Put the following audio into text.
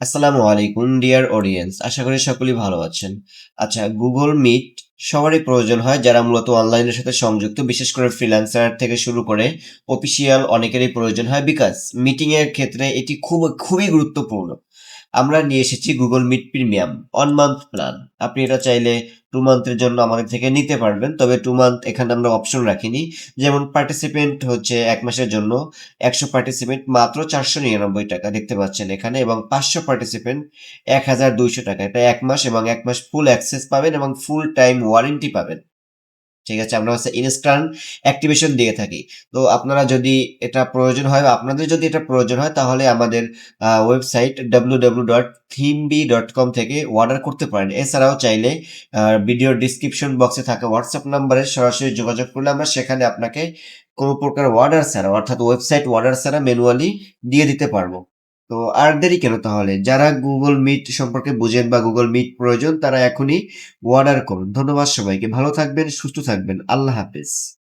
আসসালামু আলাইকুম, dear audience. আশা করি সকলেই ভালো আছেন। আচ্ছা গুগল মিট সবারই প্রয়োজন হয় যারা মূলত অনলাইনের সাথে সংযুক্ত, বিশেষ করে ফ্রিল্যান্সার থেকে শুরু করে অফিসিয়াল অনেকেরই প্রয়োজন হয়। বিকজ মিটিংয়ের ক্ষেত্রে এটি খুব, খুবই গুরুত্বপূর্ণ। আমরা নিয়ে এসেছি Google Meet premium one month plan আপনি এটা চাইলে টু মান্থের জন্য আমাদের থেকে নিতে পারবেন, তবে টু মান্থ এখানে আমরা অপশন রাখিনি। যেমন পার্টিসিপেন্ট হচ্ছে এক মাসের জন্য একশো পার্টিসিপেন্ট মাত্র চারশো নিরানব্বই টাকা দেখতে পাচ্ছেন এখানে, এবং পাঁচশো পার্টিসিপেন্ট এক হাজার দুইশো টাকা। এটা এক মাস এবং এক মাস ফুল অ্যাক্সেস পাবেন এবং ফুল টাইম ওয়ারেন্টি পাবেন। ঠিক আছে? আমরা হচ্ছে ইনস্ট্যান্ট অ্যাক্টিভেশন দিয়ে থাকি। তো আপনারা যদি এটা প্রয়োজন হয় বা আপনাদের যদি এটা প্রয়োজন হয়, তাহলে আমাদের ওয়েবসাইট ডাব্লিউ ডাব্লিউ ডট থিমবি ডট কম থেকে অর্ডার করতে পারেন। এছাড়াও চাইলে ভিডিওর ডিসক্রিপশন বক্সে থাকা হোয়াটসঅ্যাপ নাম্বারে সরাসরি যোগাযোগ করলে আমরা সেখানে আপনাকে কোনো প্রকার অর্ডার ছাড়া, অর্থাৎ ওয়েবসাইট অর্ডার ছাড়া ম্যানুয়ালি দিয়ে দিতে পারব। তো আর দেরি কেন তাহলে? যারা গুগল মিট সম্পর্কে বুঝেন বা গুগল মিট প্রয়োজন, তারা এখনই অর্ডার করুন। ধন্যবাদ সবাইকে। ভালো থাকবেন, সুস্থ থাকবেন। আল্লাহ হাফেজ।